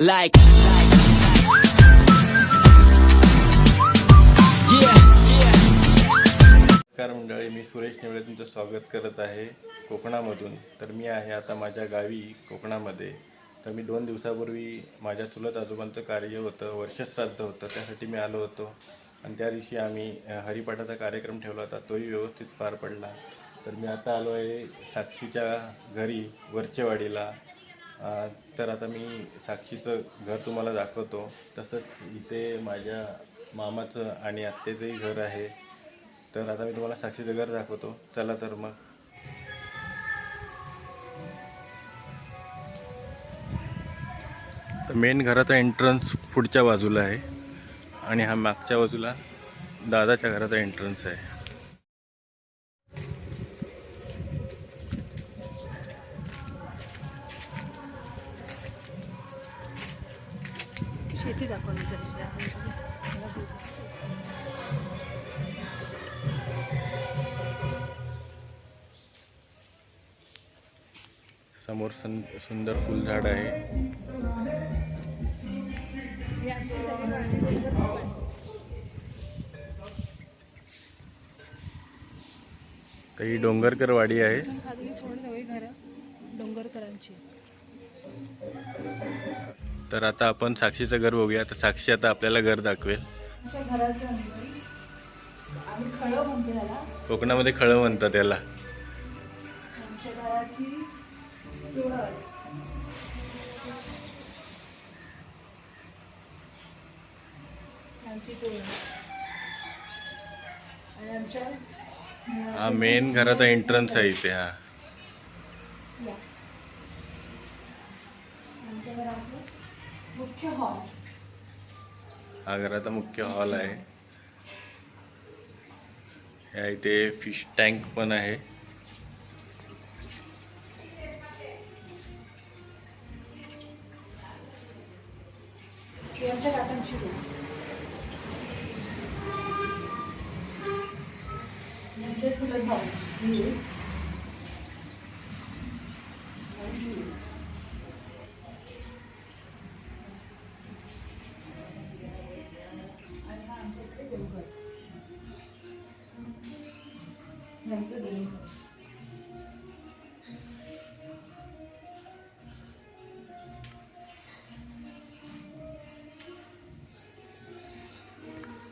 Like, नमस्कार मंडळी मी सुरेश नेवळे तुमचं स्वागत करत आहे कोकणामधून. तर मी आहे आता माझ्या गावी कोकणामध्ये. तर मी दोन दिवसापूर्वी माझ्या चुलत आजोबांचं कार्य होतं वर्षश्राद्ध होतं त्यासाठी मी आलो होतो. आणि त्या दिवशी आम्ही हरिपाठाचा कार्यक्रम ठेवला होता तोही व्यवस्थित पार पडला. तर मी आता आलो आहे साक्षीच्या घरी वरचेवाडीला. तर आता मी साक्षीचं घर तुम्हाला दाखवतो. तसंच इथे माझ्या मामाचं आणि आत्तेचंही घर आहे. तर आता मी तुम्हाला साक्षीचं घर दाखवतो. चला तर मग. तर मेन घराचा एंट्रन्स पुढच्या बाजूला आहे. आणि हा मागच्या बाजूला दादाच्या घराचा एंट्रन्स आहे. तर ही डोंगरकर वाडी आहे डोंगरकरांची. तर आता आपण साक्षीचं घर बघूया. तर साक्षी आता आपल्याला घर दाखवेल. कोकणामध्ये खळं म्हणतात त्याला. आमची आणि आमच्या हा मेन घराचा एंट्रन्स आहे इथे हा. हा घराचा मुख्य हॉल आहे. या इथे फिश टँक पण आहे.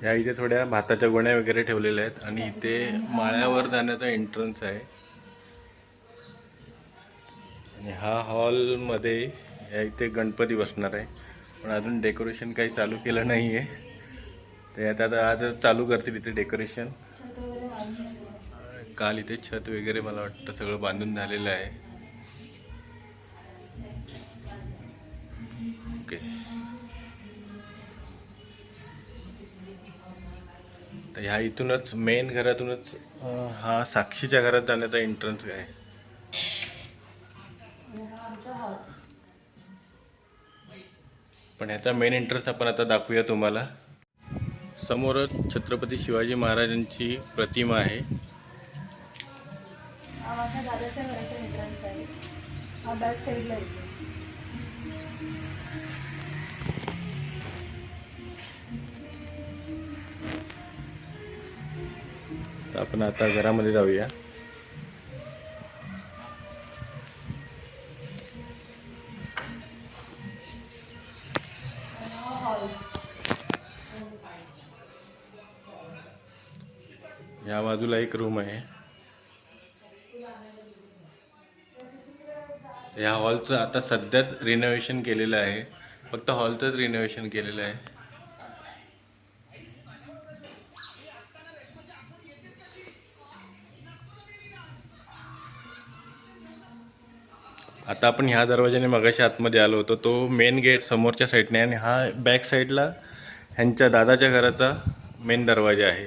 या इथे थोड्या भाताच्या गोण्या वगैरे ठेवलेल्या आहेत आणि इथे माळ्यावर जाण्याचा एंट्रन्स आहे. आणि हा हॉलमध्ये या इथे गणपती बसणार आहे. पण अजून डेकोरेशन काही चालू केलं नाही आहे ते आता आता आज चालू करतील इथे डेकोरेशन. काल इथे छत वगैरे मला वाटतं सगळं बांधून झालेलं आहे. ह्या इथूनच मेन घरातूनच हा साक्षीच्या घरात जाण्याचा एंट्रन्स आहे. पण ह्याचा मेन एंट्रन्स आपण आता दाखवूया तुम्हाला. समोरच छत्रपती शिवाजी महाराजांची प्रतिमा आहे. हा माझ्या दादाच्या घराचा एंट्रन्स आहे. हा बॅक साईडला येतो आपण आता घरामध्ये जाऊया. या बाजूला एक रूम आहे. या हॉलचं आता सध्याच रिनोव्हेशन केलेलं आहे. फक्त हॉलचंच रिनोव्हेशन केलेलं आहे. आता आपण ह्या दरवाजाने मगाशी आतमध्ये आलो होतो. तो मेन गेट समोरच्या साईडने आणि हा बॅक साईडला ह्यांच्या दादाच्या घराचा मेन दरवाजा आहे.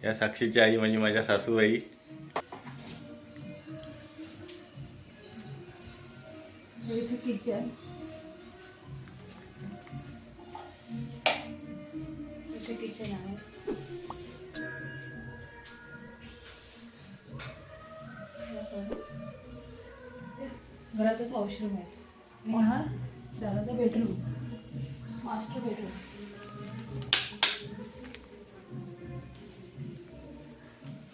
या साक्षीची आई म्हणजे माझ्या सासूबाई. किचन. किचन आहे घरातच वॉशरूम आहे. आणि हा? दादाचा बेडरूम मास्टर बेडरूम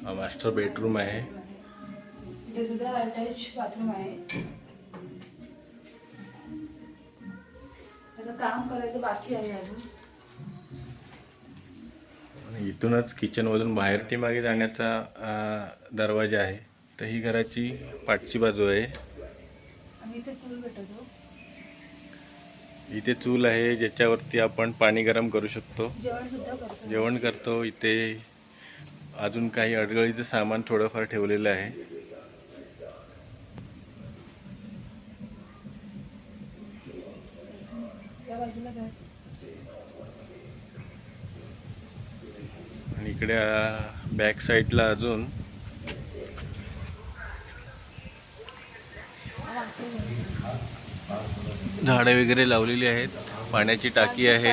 हा मास्टर बेडरूम आहे. इथे सुद्धा अटॅच बाथरूम आहे. त्याचं काम करायचं बाकी आहे अजून. इथूनच किचनमधून बाहेर मागे जाण्याचा दरवाजा आहे. तर ही घराची पाठची बाजू आहे. इथे चूल आहे ज्याच्यावरती आपण पाणी गरम करू शकतो. जेवण करतो. इथे अजून काही अडगळीचं सामान थोडंफार ठेवलेलं आहे. बाजूला इकडे बॅक साईडला अजून. झाडे वगैरे लावलेली आहेत. पाण्याची टाकी आहे.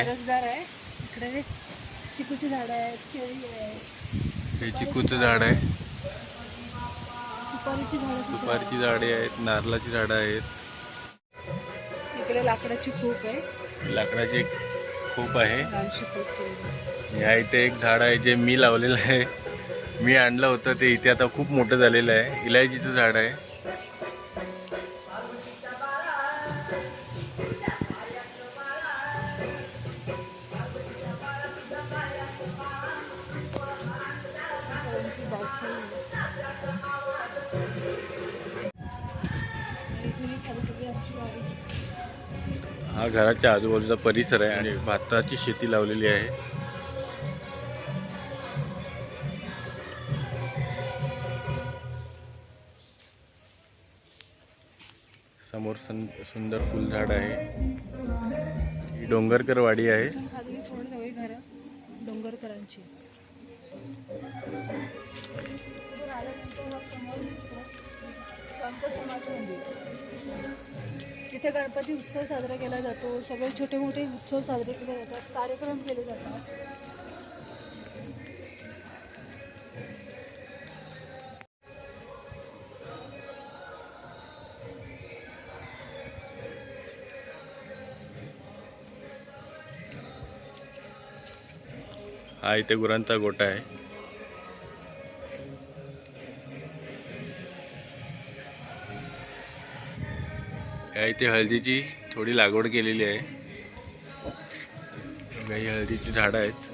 हे चिकूचं झाड आहे. सुपारीची झाडं आहेत नारळाची झाडं आहेत. इकडे लाकडाची खूप आहे. लाकडाची खूप आहे. ह्या इथे एक झाड आहे जे मी लावलेलं आहे. मी आणलं होतं ते इथे आता खूप मोठं झालेलं आहे. इलायचीचं झाड आहे. घराच्या आजूबाजूचा परिसर आहे आणि भाताची शेती लावलेली आहे. समोर सं सुंदर फुलझाड आहे. ही डोंगरकर वाडी आहे. डोंगरकरांची. इथून समाज इथे तिथे गणपती उत्सव साजरा केला जातो. सगळे छोटे मोठे उत्सव साजरे केले जातात. कार्यक्रम केले जातात. हा इथे गुरांचा गोटा आहे. इथे हळदीची थोडी लागवड केलेली आहे. काही हळदीची झाडं आहेत.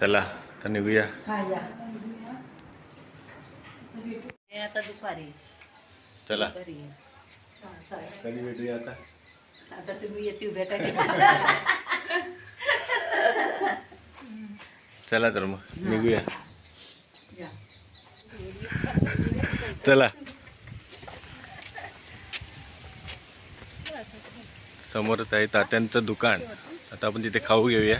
चला तर निघूया. आता दुपारी. चला. कधी भेटूया आता? आता तुम्ही येते चला तर मग निघूया. चला. समोरच आहे तात्यांचं दुकान. आता आपण तिथे खाऊ घेऊया.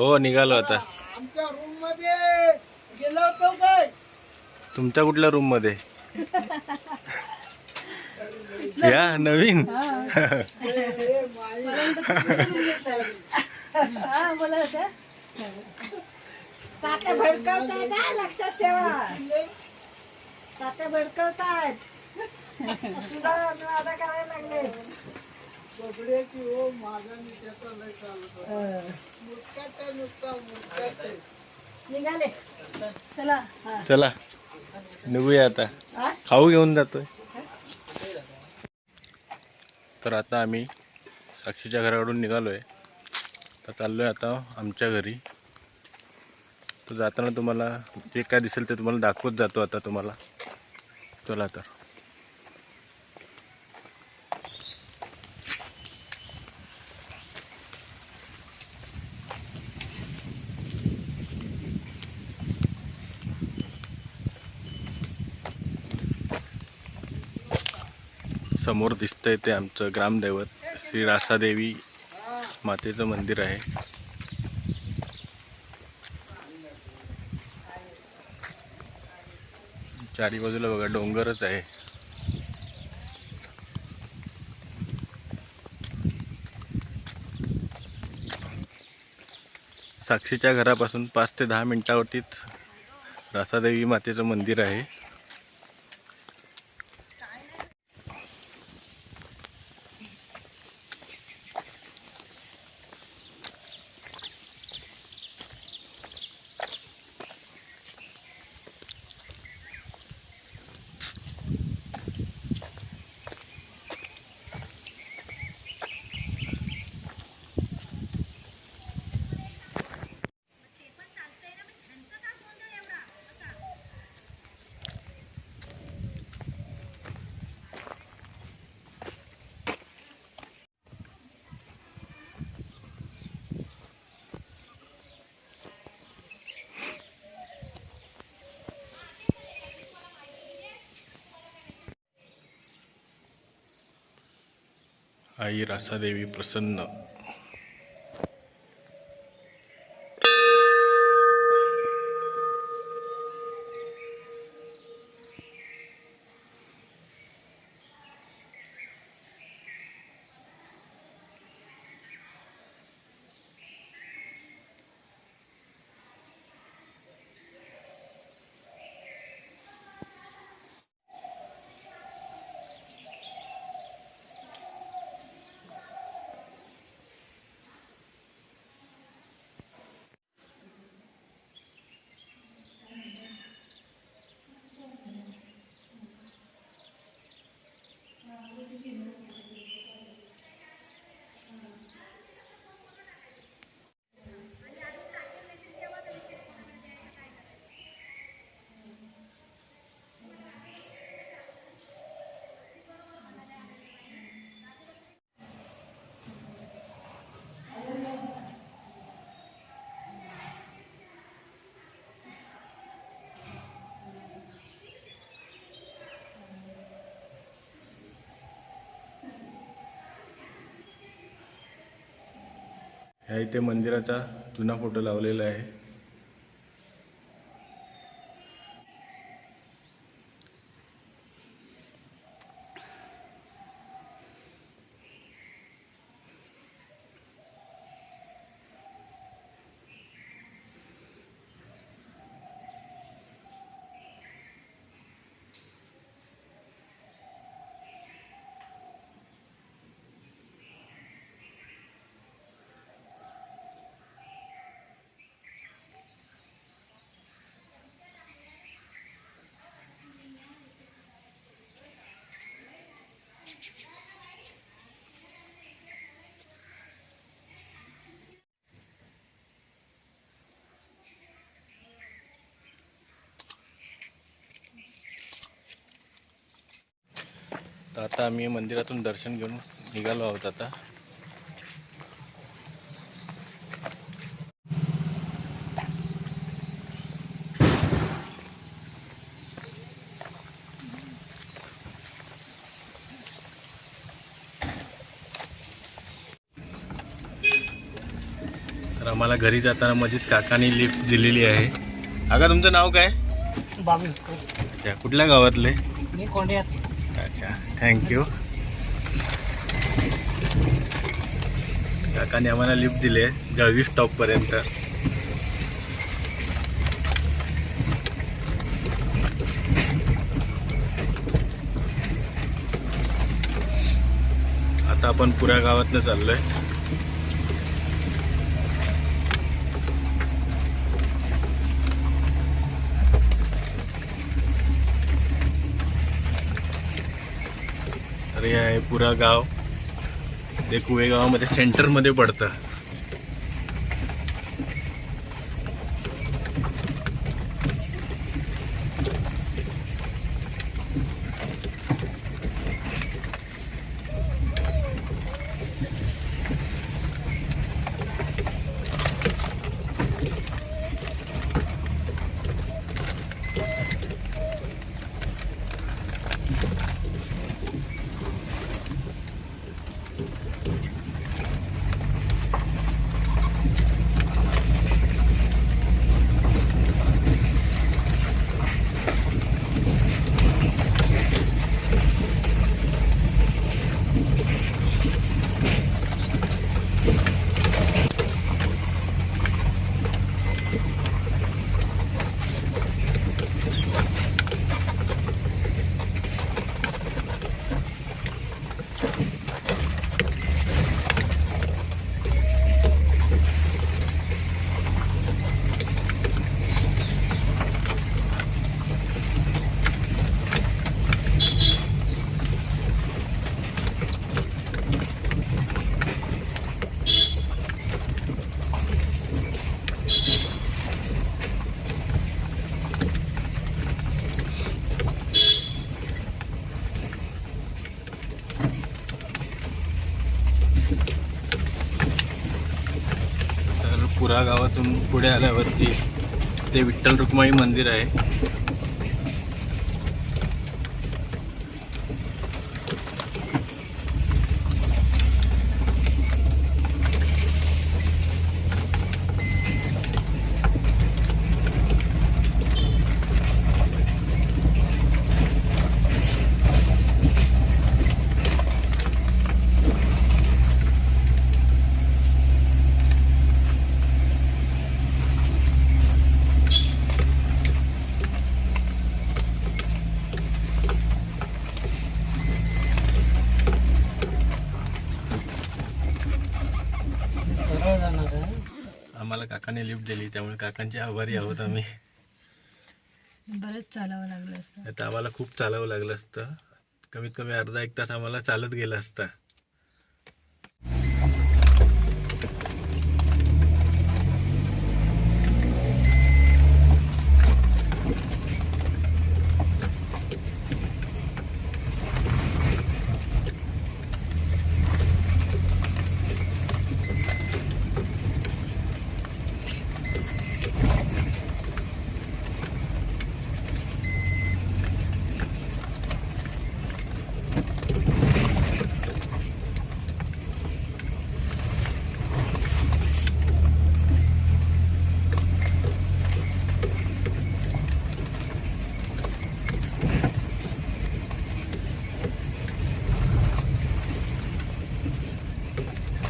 हो निघालो आता. आमच्या रूममध्ये गेलो होतो काय? तुमच्या कुठल्या रूममध्ये? या नवीन. हा. तात्या भडकवताय लक्षात ठेवा. तात्या भडकवतायत. तुला अनुवादा करायला लागले. हो माझा मी त्याचा लय चालत होता. मुटकाटे नुसता मुटकाटे. निघाले. चला हा. चला निघूया आता. खाऊ घेऊन जातोय. तर आता आम्ही साक्षीच्या घराकडून निघालोय. तर चाललोय आता आमच्या घरी. तर जाताना तुम्हाला जे काय दिसेल ते तुम्हाला दाखवत जातो आता तुम्हाला. चला तर. समोर दिसतंय ते आमचं ग्रामदैवत. श्री रासादेवी मातेचं मंदिर आहे. चारी बाजूला बघा डोंगरच आहे. साक्षीच्या घरापासून पाच ते दहा मिनिटावरतीच रासादेवी मातेचं मंदिर आहे. आई रासादेवी प्रसन्न. ह्या इथे मंदिराचा जुना फोटो लावलेला आहे. तर आता आम्ही मंदिरातून दर्शन घेऊन निघालो आहोत आता. तर आम्हाला घरी जाताना मध्येच काकाने लिफ्ट दिलेली आहे. काका तुमचं नाव काय? बावीस अच्छा कुठल्या गावातले? मी कोंड्यात अच्छा थँक्यू काकाने आम्हाला लिफ्ट दिले जळवी स्टॉपपर्यंत आता आपण पुऱ्या गावातनं चाललोय. तर हे आहे पुरा गाव. ते कुवेगावामध्ये सेंटरमध्ये पडतं. पुरा गावातून पुढे आल्यावरती ते विठ्ठल रुक्माई मंदिर आहे आम्हाला काकाने लिफ्ट दिली त्यामुळे काकांचे आभारी आहोत आम्ही. बरंच चालावं लागलं असतं. आता आम्हाला खूप चालावं लागलं असतं. कमीत कमी अर्धा एक तास आम्हाला चालत गेला असता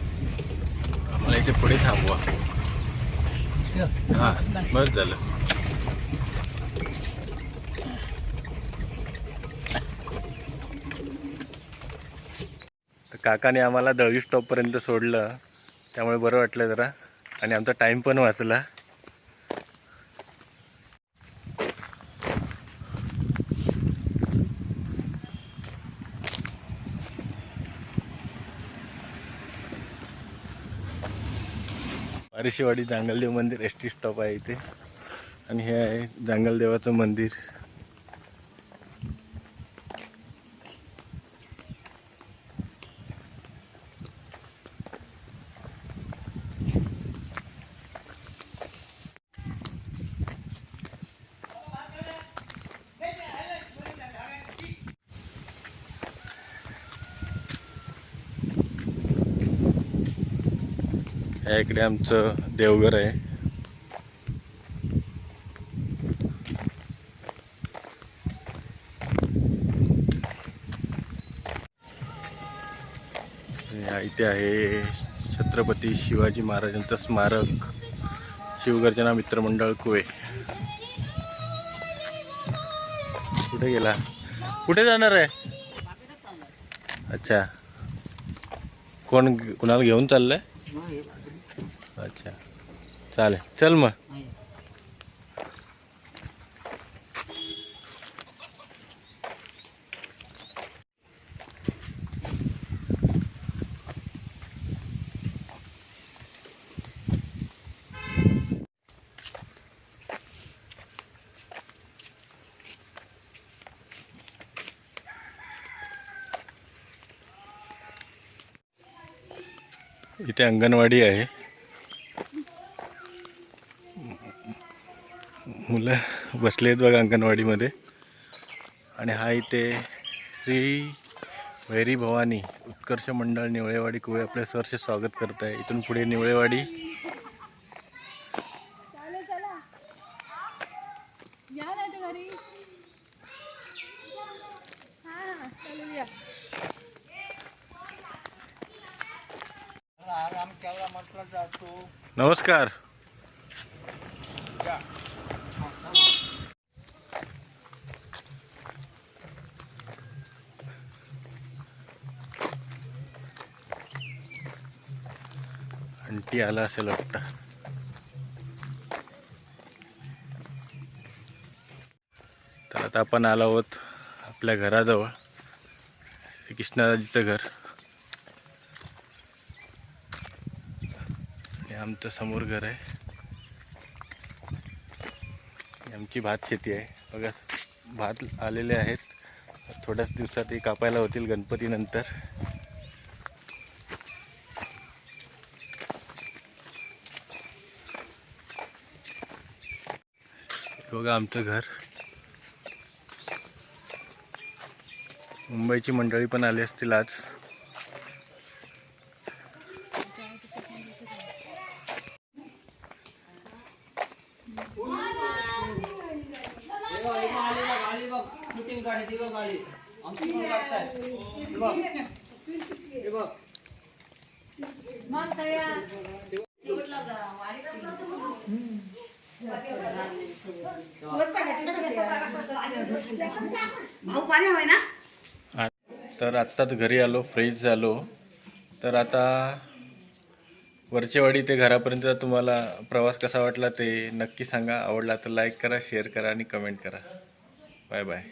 आम्हाला इथे पुढे थांबवा हा बस झालं तर काकाने आम्हाला दळवी स्टॉपपर्यंत सोडलं. त्यामुळे बरं वाटलं जरा. आणि आमचा टाईम पण वाचला. बारिशीवाडी जांगलदेव मंदिर एस टी स्टॉप आहे इथे. आणि हे आहे जांगलदेवाचं मंदिर. या इकडे आमचं देवघर आहे. इथे आहे छत्रपती शिवाजी महाराजांचं स्मारक. शिवगर्जना मित्रमंडळ कुवे. कुठे गेला? कुठे जाणार आहे? अच्छा. कोण कुणाला घेऊन चाललंय? चालेल. चल मग. इथे अंगणवाडी आहे. मुलं बसले आहेत बघा अंगणवाडीमध्ये. आणि हा इथे श्री वैरी भवानी उत्कर्ष मंडळ निवळेवाडी कुवे आपल्या सरचे स्वागत करत आहे. इथून पुढे निवळेवाडी. नमस्कार. आंटी आला असेल वाटतं तर आता आपण आलो आहोत आपल्या घराजवळ कृष्णाजीचं घर. हे आमचं समोर घर आहे. आमची भात शेती आहे. बघा भात आलेले आहेत. थोड्याच दिवसात हे कापायला होतील गणपतीनंतर. बघा आमचं घर. मुंबईची मंडळी पण आली असतील आज. तर आत्ताच घरी आलो फ्रेश झालो. तर आता वरचेवाडी ते घरापर्यंतचा तुम्हाला प्रवास कसा वाटला ते नक्की सांगा. आवडला तर लाईक करा शेअर करा आणि कमेंट करा. Bye bye